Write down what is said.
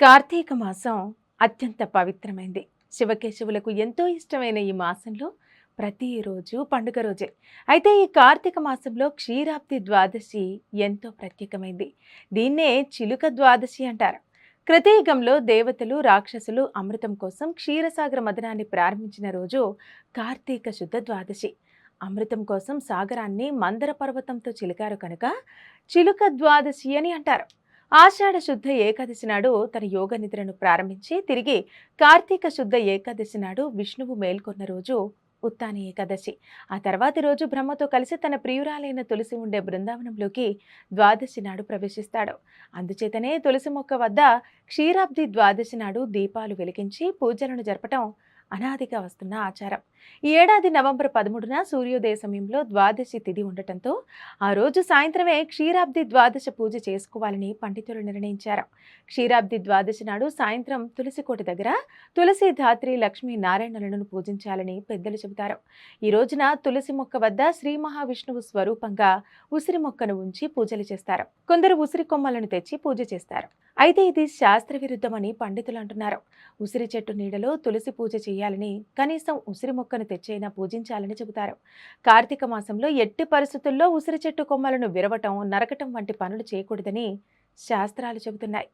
కార్తీక మాసం అత్యంత పవిత్రమైంది. శివకేశవులకు ఎంతో ఇష్టమైన ఈ మాసంలో ప్రతిరోజు పండుగ రోజే. అయితే ఈ కార్తీక మాసంలో క్షీరాబ్ది ద్వాదశి ఎంతో ప్రత్యేకమైంది. దీన్నే చిలుక ద్వాదశి అంటారు. కృతయుగంలో దేవతలు రాక్షసులు అమృతం కోసం క్షీరసాగర మదనాన్ని ప్రారంభించిన రోజు కార్తీక శుద్ధ ద్వాదశి. అమృతం కోసం సాగరాన్ని మందర పర్వతంతో చిలికారు కనుక చిలుక ద్వాదశి అని అంటారు. ఆషాఢ శుద్ధ ఏకాదశి నాడు తన యోగ నిద్రను ప్రారంభించి తిరిగి కార్తీక శుద్ధ ఏకాదశి నాడు విష్ణువు మేల్కొన్న రోజు ఉత్తాని ఏకాదశి. ఆ తర్వాతి రోజు బ్రహ్మతో కలిసి తన ప్రియురాలైన తులసి ఉండే బృందావనంలోకి ద్వాదశి నాడు ప్రవేశిస్తాడు. అందుచేతనే తులసి మొక్క వద్ద క్షీరాబ్ది ద్వాదశి నాడు దీపాలు వెలిగించి పూజలను జరపటం అనాదిగా వస్తున్న ఆచారం. ఈ ఏడాది నవంబర్ పదమూడున సూర్యోదయ సమయంలో ద్వాదశి తిథి ఉండటంతో ఆ రోజు సాయంత్రమే క్షీరాబ్ది ద్వాదశ పూజ చేసుకోవాలని పండితులు నిర్ణయించారు. క్షీరాబ్ది ద్వాదశి నాడు సాయంత్రం తులసికోట దగ్గర తులసి ధాత్రి లక్ష్మీ నారాయణులను పూజించాలని పెద్దలు చెబుతారు. ఈ రోజున తులసి మొక్క వద్ద శ్రీ మహావిష్ణువు స్వరూపంగా ఉసిరి మొక్కను ఉంచి పూజలు చేస్తారు. కొందరు ఉసిరి కొమ్మలను తెచ్చి పూజ చేస్తారు. అయితే ఇది శాస్త్ర విరుద్ధమని పండితులు అంటున్నారు. ఉసిరి చెట్టు నీడలో తులసి పూజ చేయ చేయాలని కనీసం ఉసిరి మొక్కను తెచ్చైనా పూజించాలని చెబుతారు. కార్తీక మాసంలో ఎట్టి పరిస్థితుల్లో ఉసిరి చెట్టు కొమ్మలను విరవటం నరకటం వంటి పనులు చేయకూడదని శాస్త్రాలు చెబుతున్నాయి.